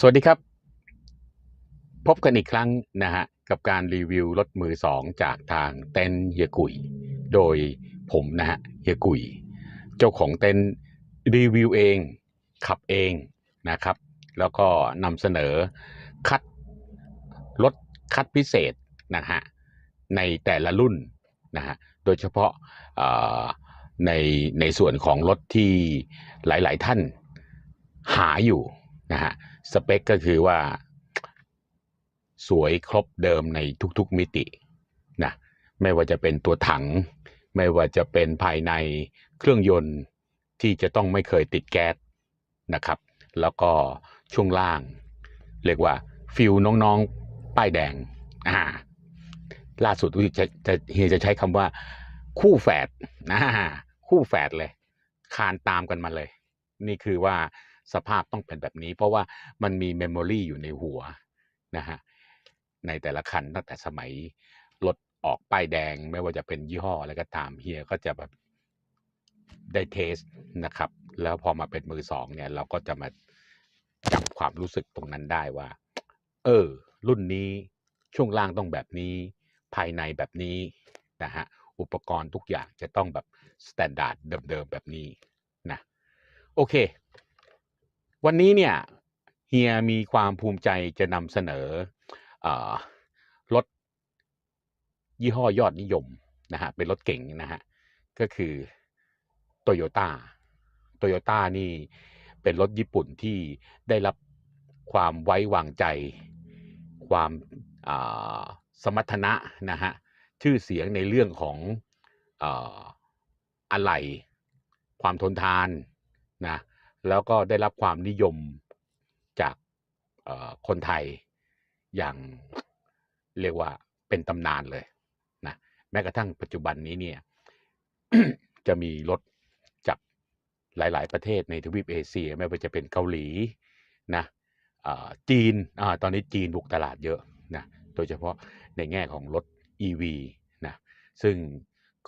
สวัสดีครับ พบกันอีกครั้งนะฮะกับการรีวิวรถมือสองจากทางเต็นเฮียกุย โดยผมนะฮะเฮียกุย เจ้าของเต็นรีวิวเองขับเองนะครับ แล้วก็นำเสนอคัดรถคัดพิเศษนะฮะในแต่ละรุ่นนะฮะโดยเฉพาะในในส่วนของรถที่หลาย ๆ ท่านหาอยู่นะฮะ สเปคก็คือว่า สวยครบเดิมในทุกๆมิตินะไม่ว่าจะเป็นตัวถัง ไม่ว่าจะเป็นภายในเครื่องยนต์ที่จะต้องไม่เคยติดแก๊สนะครับ แล้วก็ช่วงล่าง เรียกว่าฟิลน้องๆ ป้ายแดงอ่าล่าสุดจะจะเฮียจะใช้คำว่า คู่แฝดนะคู่แฝดเลย คานตามกันมาเลย นี่คือว่า สภาพต้องเป็นแบบนี้ เพราะว่ามันมีเมมโมรีอยู่ในหัวนะฮะในแต่ละคันตั้งแต่สมัยรถออกป้ายแดงไม่ว่าจะเป็นยี่ห้ออะไรก็ตามเฮียก็จะแบบได้เทสนะครับ แล้วพอมาเป็นมือสองเนี่ย เราก็จะมาจับความรู้สึกตรงนั้นได้ว่า เออ รุ่นนี้ช่วงล่างต้องแบบนี้ ภายในแบบนี้นะฮะอุปกรณ์ทุกอย่างจะต้องแบบสแตนดาร์ดเดิมๆแบบนี้นะโอเค วันนี้เนี่ยเฮียมีความภูมิใจจะนำเสนออรถยี่ห้อยอดนิยมนะฮะเป็นรถเก๋งนะฮะก็คือโตโยต้าโตโยต้านี่เป็นรถญี่ปุ่นที่ได้รับความไว้วางใจ ความาสมรรถนะนะฮะชื่อเสียงในเรื่องของออะไหล่ความทนทานนะ แล้วก็ได้รับความนิยมจากคนไทยอย่างเรียกว่าเป็นตำนานเลยนะแม้กระทั่งปัจจุบันนี้เนี่ยจะมีรถจากหลาย ๆ ประเทศในทวีปเอเชีย ไม่ว่าจะเป็นเกาหลีนะจีนอตอนนี้จีนบุกตลาดเยอะนะโดยเฉพาะในแง่ของรถ EV นะซึ่ง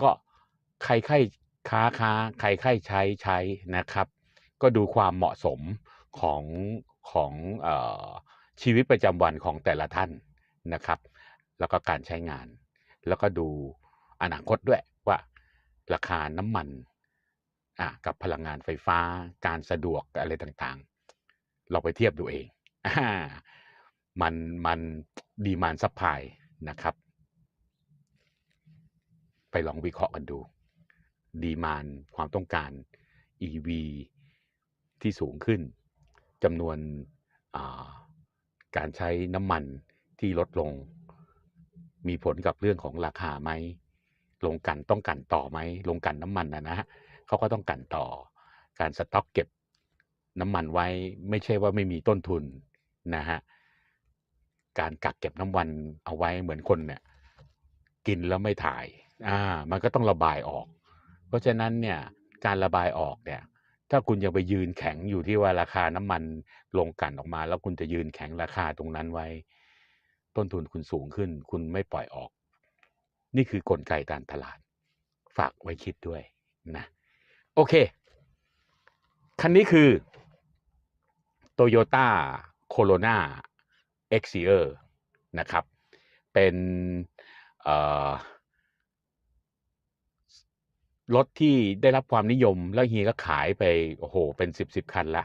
ก็ใครใครค้าค้าใครใครใช้ใช้นะครับ ก็ดูความเหมาะสมของของอชีวิตประจำวันของแต่ละท่านนะครับ แล้วก็การใช้งาน แล้วก็ดูอนาคตด้วยว่าราคาน้ำมันกับพลังงานไฟฟ้า การสะดวกอะไรต่างๆ เราไปเทียบดูเองอมันมันดีมานซัพพลายนะครับ ไปลองวิเคราะห์กันดู ดีมานความต้องการ EV ที่สูงขึ้นจำนวนาการใช้น้ำมันที่ลดลง มีผลกับเรื่องของราคาไหมลงกันต้องกันต่อไหมลงกันน้ำมันนะนะฮะเขาก็ต้องกันต่อ การสต็อกเก็บน้ำมันไว้ไม่ใช่ว่าไม่มีต้นทุนนะฮะการกักเก็บน้ำมันเอาไว้เหมือนคนเนี่ยกินแล้วไม่ถ่ายอ่ามันก็ต้องระบายออก เพราะฉะนั้นเนี่ยการระบายออกเนี่ย ถ้าคุณยังไปยืนแข็งอยู่ที่ว่าราคาน้ำมันลงกันออกมา แล้วคุณจะยืนแข็งราคาตรงนั้นไว้ ต้นทุนคุณสูงขึ้น คุณไม่ปล่อยออก นี่คือกลไกการตลาด ฝากไว้คิดด้วยนะโอเค คันนี้คือ Toyota Corona x c e r นะครับ เป็นเอ่อ รถที่ได้รับความนิยมแล้วเฮียก็ขายไปโอ้โหเป็นสิบสิบคันละ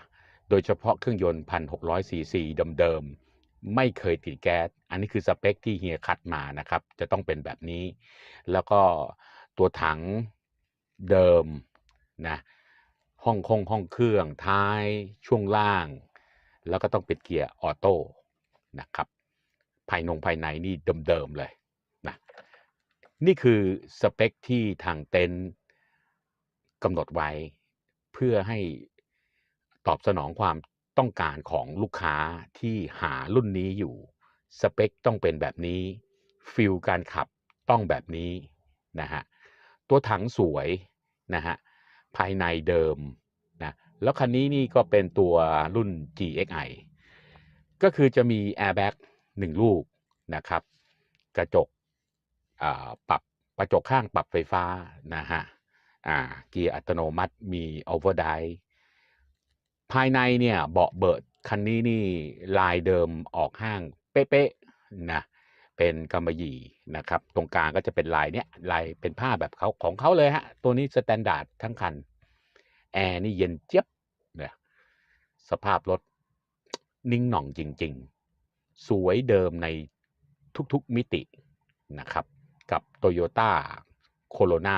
โดยเฉพาะเครื่องยนต์พันหกร้อยซีซีเดิมๆ ไม่เคยติดแก๊ส อันนี้คือสเปคที่เฮียคัดมานะครับ จะต้องเป็นแบบนี้ แล้วก็ตัวถังเดิมนะห้องคงห้องเครื่องท้ายช่วงล่าง แล้วก็ต้องเป็นเกียร์ออโต้นะครับภายนงภายในนี่เดิมๆเลยนะนี่คือสเปคที่ทางเต็นท์ กำหนดไว้เพื่อให้ตอบสนองความต้องการของลูกค้าที่หารุ่นนี้อยู่ สเปคต้องเป็นแบบนี้ ฟิลการขับต้องแบบนี้นะฮะ ตัวถังสวยนะฮะ ภายในเดิมนะ แล้วคันนี้นี่ก็เป็นตัวรุ่น GXI ก็คือจะมีแอร์แบ็กหนึ่งลูกนะครับ กระจกปรับกระจกข้างปรับไฟฟ้านะฮะ อ่าเกียร์อัตโนมัติมีโอเวอร์ไดภายในเนี่ยเบาะเบิดคันนี้นี่ลายเดิมออกห้างเป๊ะๆนะเป็นกำมะหยี่นะครับ ตรงกลางก็จะเป็นลายเนี้ยลายเป็นผ้าแบบเขาของเขาเลยฮะ ตัวนี้สแตนดาร์ดทั้งคัน แอร์นี่เย็นเจี๊ยบเนี่ยสภาพรถนิ่งหน่องจริง ๆ สวยเดิมในทุกๆมิตินะครับ กับ Toyota Corona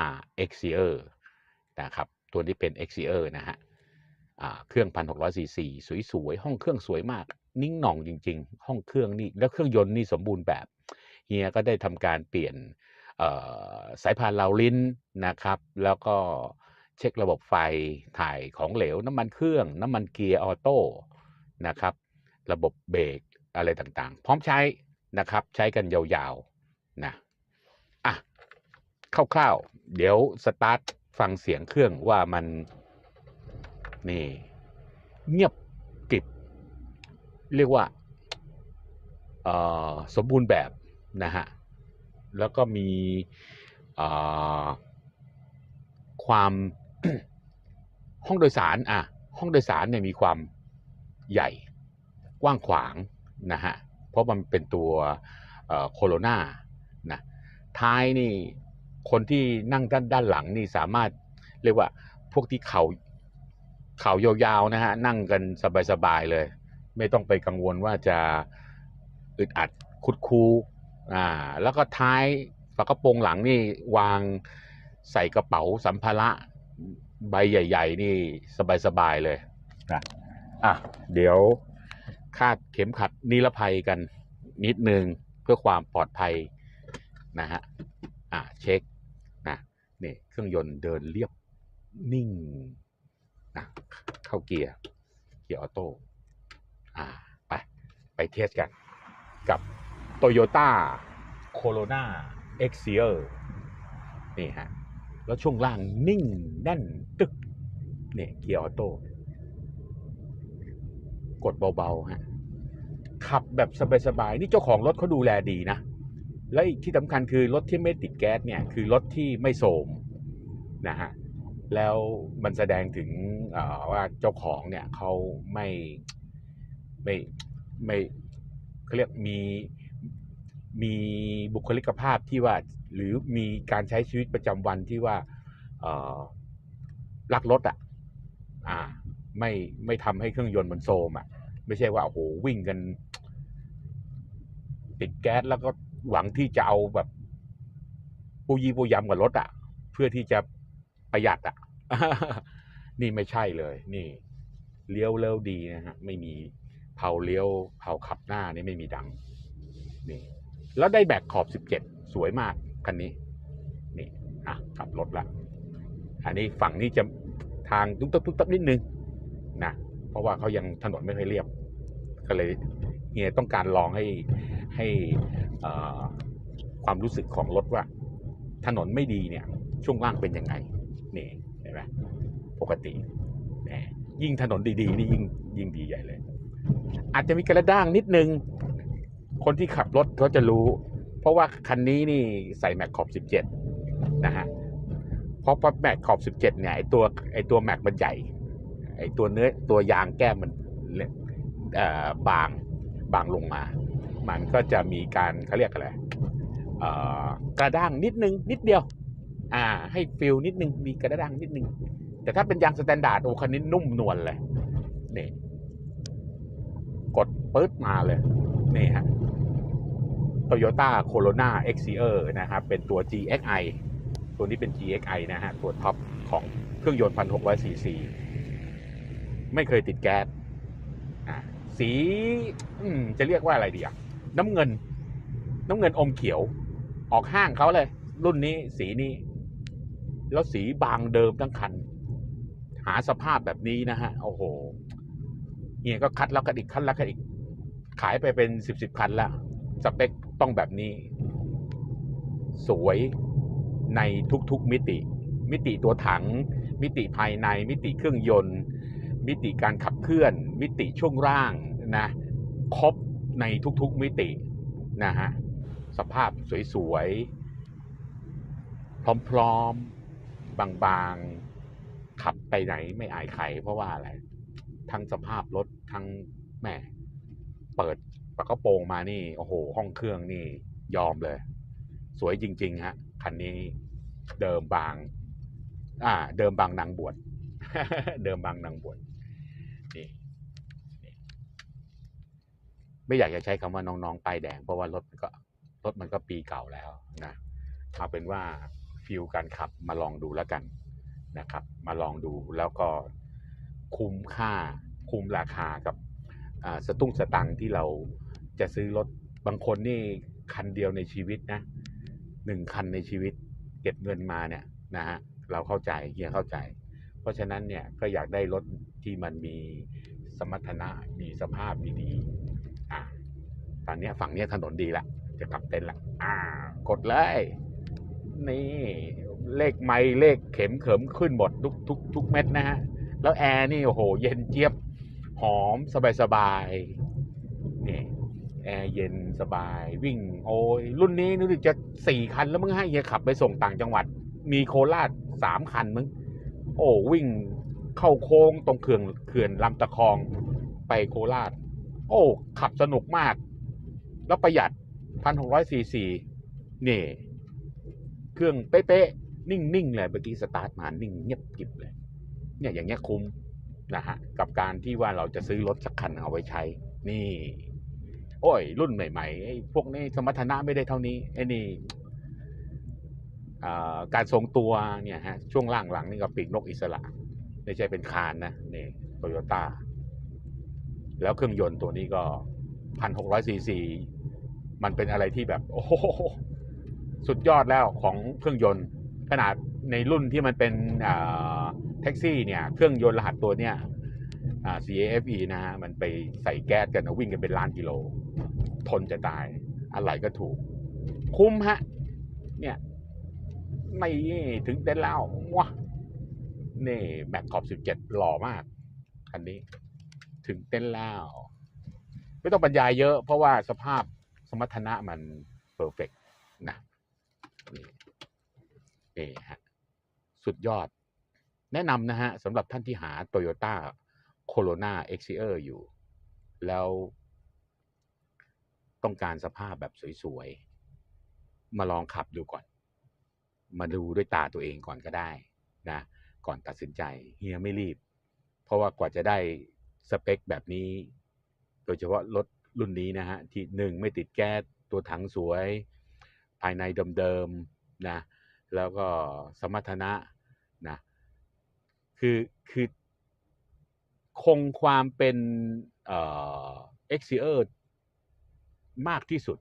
x c e r นะครับตัวนี้เป็น x c e r นะฮะเครื่อง 1,600ซีซีสวยๆ ห้องเครื่องสวยมาก นิ่งหน่องจริง ๆ ห้องเครื่องนี่แล้วเครื่องยนต์นี่สมบูรณ์แบบเฮียก็ได้ทำการเปลี่ยนสายพานเลาลิ้นนะครับ แล้วก็เช็คระบบไฟถ่ายของเหลว น้ำมันเครื่อง น้ำมันเกียร์ออโต้นะครับ ระบบเบรกอะไรต่างๆ พร้อมใช้นะครับ ใช้กันยาวๆนะอะคร่าวๆ เดี๋ยวสตาร์ท ฟังเสียงเครื่องว่ามันนี่เงียบกริบเรียกว่าสมบูรณ์แบบนะฮะ แล้วก็มีความห้องโดยสารอะห้องโดยสารเนี่ยมีความใหญ่กว้างขวางนะฮะ เพราะมันเป็นตัวโคโรนานะท้ายนี่ คนที่นั่งด้านด้านหลังนี่สามารถเรียกว่าพวกที่เขาเข่ายาวๆนะฮะนั่งกันสบายๆเลย ไม่ต้องไปกังวลว่าจะอึดอัดคุดคูอ่าแล้วก็ท้ายฝากระโปรงหลังนี่วางใส่กระเป๋าสัมภาระใบใหญ่ ๆ นี่สบายๆเลยนะอะเดี๋ยวคาดเข็มขัดนิรภัยกันนิดนึงเพื่อความปลอดภัยนะฮะอะเช็ค นะนี่เครื่องยนต์เดินเรียบนิ่งนะเข้าเกียร์ เกียร์ออโต้อ่าไป ไปเทสกันกับ Toyota Corona x c e r นี่ฮะ แล้วช่วงล่างนิ่งแน่นตึกเนี่ยเกียร์ออโต้กดเบา ๆ ฮะ ขับแบบสบาย ๆ นี่เจ้าของรถเขาดูแลดีนะ และอีกที่สำคัญคือรถที่ไม่ติดแก๊สเนี่ยคือรถที่ไม่โสมนะฮะแล้วมันแสดงถึงว่าเจ้าของเนี่ยเขาไม่ไม่ไม่เขาเรียกมีมีบุคลิกภาพที่ว่าหรือมีการใช้ชีวิตประจำวันที่ว่ารักรถอะอ่าไม่ไม่ทำให้เครื่องยนต์มันโซมอะ ไม่ใช่ว่าโอ้โหวิ่งกัน ติดแก๊สแล้วก็ หวังที่จะเอาแบบปูยีปูยำกับรถอะ เพื่อที่จะประหยัดอะ นี่ไม่ใช่เลย นี่ เลี้ยวเร็วดีนะฮะ ไม่มีเผาเลี้ยวเผาขับหน้านี่ไม่มีดัง นี่ แล้วได้แบกขอบสิบเจ็ดสวยมากคันนี้ นี่อะขับรถละอันนี้ฝั่งนี้จะทางตุ๊บตับตุ๊บตับนิดนึงนะเพราะว่าเขายังถนนไม่ค่อยเรียบ ก็เลยเฮียต้องการลองให้ ให้ความรู้สึกของรถว่า ถนนไม่ดีเนี่ยช่วงล่างเป็นยังไงนี่เห็นไหมปกติแหมยิ่งถนนดีๆนี่ยิ่งยิ่งดีใหญ่เลย อาจจะมีกระด้างนิดนึง คนที่ขับรถเขาจะรู้ เพราะว่าคันนี้นี่ใส่แม็กขอบ17 นะฮะเพราะว่าแม็กขอบ 17 เนี่ยไอตัวไอตัวแม็กมันใหญ่ไอตัวเนื้อตัวยางแก้มมันบางบางลงมา มันก็จะมีการเขาเรียกอะไรกระด้างนิดนึง นิดเดียว อ่า ให้ฟิลนิดนึง มีกระด้างนิดนึง แต่ถ้าเป็นยางสแตนดาร์ดโอ้คันนี้นุ่มนวลเลยนี่กดปึ๊ดมาเลยนี่ฮะ Toyota Corona x c e r นะครับ เป็นตัว GXI ตัวนี้เป็น GXI นะฮะ ตัวท็อปของเครื่องยนต์ 1,600 ซีซี ไม่เคยติดแก๊สสีจะเรียกว่าอะไรดีอะ น้ำเงิน น้ำเงินอมเขียว ออกห้างเขาเลย รุ่นนี้สีนี้ แล้วสีบางเดิมทั้งคัน หาสภาพแบบนี้นะฮะโอ้โหเฮียก็คัดแล้วกันอีกคัดแล้วกันอีก ขายไปเป็นสิบสิบคันล้วสเปคต้องแบบนี้ สวยในทุกๆมิติ มิติตัวถัง มิติภายใน มิติเครื่องยนต์ มิติการขับเคลื่อน มิติช่วงร่างนะ ครบ ในทุกๆมิตินะฮะสภาพสวยๆ พร้อมๆ บางๆ ขับไปไหนไม่อายใครเพราะว่าอะไร ทั้งสภาพรถทั้งแม่เปิดปากกระโปรงมานี่ โอ้โห ห้องเครื่องนี่ยอมเลย สวยจริง ๆ ฮะ คันนี้เดิมบาง อ่า เดิมบางนางบวชเดิมบางนางบวชนี่ ไม่อยากจะใช้คำว่าน้องๆป้ายแดง เพราะว่ารถมันก็รถมันก็ปีเก่าแล้วนะเอาเป็นว่าฟิลการขับมาลองดูแล้วกันนะครับ มาลองดูแล้วก็คุ้มค่าคุ้มราคากับสตุ้งสตังที่เราจะซื้อรถบางคนนี่คันเดียวในชีวิตนะหนึ่งคันในชีวิตเก็บเงินมาเนี่ยนะฮะเราเข้าใจเฮียเข้าใจ เพราะฉะนั้นเนี่ยก็อยากได้รถที่มันมีสมรรถนะมีสภาพดีๆ อ่าตอนเนี้ยฝั่งเนี้ยถนนดีละจะกลับเต็นท์ละอ่ากดเลย นี่ เลขไม้เลขเข็มเขิมขึ้นหมดทุกทุกทุกเม็ดนะฮะ แล้วแอร์นี่โอ้โห เย็นเจี๊ยบ หอมสบายสบายๆนี่แอร์เย็นสบาย วิ่ง โอ้ยรุ่นนี้นึกจะสี่คันแล้วมึงให้เฮียขับไปส่งต่างจังหวัด มีโคราชสามคันมึง โอ้วิ่งเข้าโค้งตรงเขื่อนเขื่อนลำตะคองไปโคราช โอ้ ขับสนุกมาก แล้วประหยัดพันหกร้อยสี่สี่นี่ เครื่องเป๊ะๆ นิ่ง ๆ เลยเมื่อกี้สตาร์ทมานิ่งเงียบกิบเลย เนี่ยอย่างเงี้ยคุ้มนะฮะ กับการที่ว่าเราจะซื้อรถสักคันเอาไว้ใช้ นี่ โอ้ย รุ่นใหม่ๆไอ้พวกนี้สมรรถนะไม่ได้เท่านี้ไอ้นี่อ่าการทรงตัวเนี่ยฮะช่วงล่างหลังนี่ก็ปีกนกอิสระ ไม่ใช่เป็นคานนะนี่โตโยต้า แล้วเครื่องยนต์ตัวนี้ก็พันหกร้อยซีซีมันเป็นอะไรที่แบบโอ้โหสุดยอดแล้วของเครื่องยนต์ ขนาดในรุ่นที่มันเป็นแท็กซี่เนี่ย เครื่องยนต์รหัสตัวเนี่ยอ่า CAFE นะฮะมันไปใส่แก๊สกันนะวิ่งกันเป็นล้านกิโล ทนจะตาย อะไรก็ถูก คุ้มฮะ เนี่ย ไม่ถึงเต้นแล้วว้านี่แม็กขอบสิบเจ็ดหล่อมาก คันนี้ ถึงเต้นแล้ว ไม่ต้องบรรยายเยอะ เพราะว่าสภาพสมรรถนะมันเพอร์เฟกนะนี่นี่ฮะสุดยอด แนะนำนะฮะสำหรับท่านที่หา Toyota Corona x c r อยู่ แล้วต้องการสภาพแบบสวยๆ มาลองขับดูก่อน มาดูด้วยตาตัวเองก่อนก็ได้นะ ก่อนตัดสินใจเฮียไม่รีบ เพราะว่ากว่าจะได้ สเปคแบบนี้ โดยเฉพาะรถรุ่นนี้นะฮะ ที่หนึ่งไม่ติดแก๊สตัวถังสวย ภายในเดิมๆนะ แล้วก็สมรรถนะนะ คือคือคงความเป็นเอ่อ XCR มากที่สุด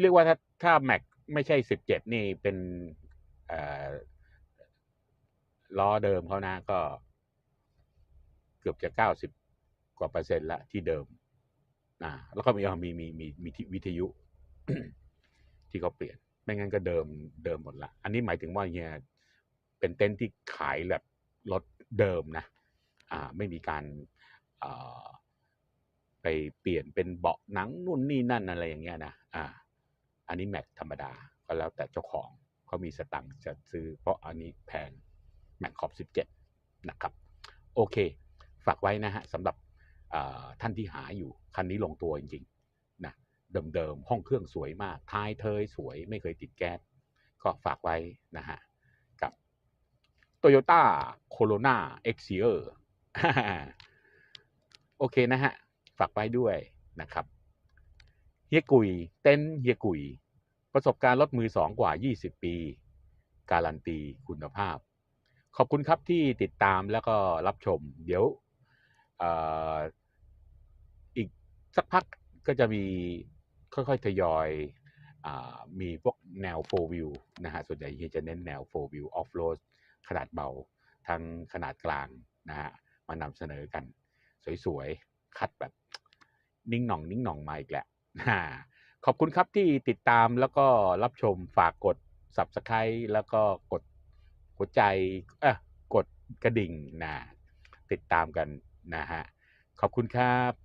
เรียกว่าถ้าถ้าแม็กไม่ใช่สิบเจ็ดนี่เป็นล้อเดิมเขานะก็ เกือบจะเก้าสิบกว่าเปอร์เซ็นต์ละที่เดิมอ่าแล้วก็มีมีมีมีมีวิทยุ ที่เขาเปลี่ยน ไม่งั้นก็เดิมเดิมหมดละ อันนี้หมายถึงว่าเฮียเป็นเต็นท์ที่ขายแบบรถเดิมนะอ่าไม่มีการไปเปลี่ยนเป็นเบาะหนังนู่นนี่นั่นอะไรอย่างเงี้ยนะอ่า อันนี้แม็กธรรมดาก็แล้วแต่เจ้าของเขามีสตังค์จะซื้อเพราะอันนี้แพงแม็กขอบสิบเจ็ดนะครับ โอเค ฝากไว้นะฮะสำหรับท่านที่หาอยู่คันนี้ลงตัวจริงๆนะเดิมๆห้องเครื่องสวยมาก ท้ายเทยสวยไม่เคยติดแก๊สก็ฝากไว้นะฮะกับ Toyota Corona x c r โอเคนะฮะ ฝากไว้ด้วยนะครับเฮียกุย เต้นเฮียกุย ประสบการณ์รถมือสองกว่า 20 ปี การันตีคุณภาพ ขอบคุณครับที่ติดตามแล้วก็รับชม เดี๋ยว อีกสักพักก็จะมีค่อยๆทยอยอมีพวกแนว4 view นะฮะส่วนใหญ่จะเน้นแนว4 view off road ขนาดเบาทั้งขนาดกลางนะฮะมานำเสนอกัน สวยๆ คัดแบบ นิ่งหน่อง นิ่งหน่องมาอีกแหละขอบคุณครับที่ติดตามแล้วก็รับชมฝากกด subscribe แล้วก็กดหัวใจเออกดกระดิ่งนะติดตามกัน นะฮะขอบคุณครับ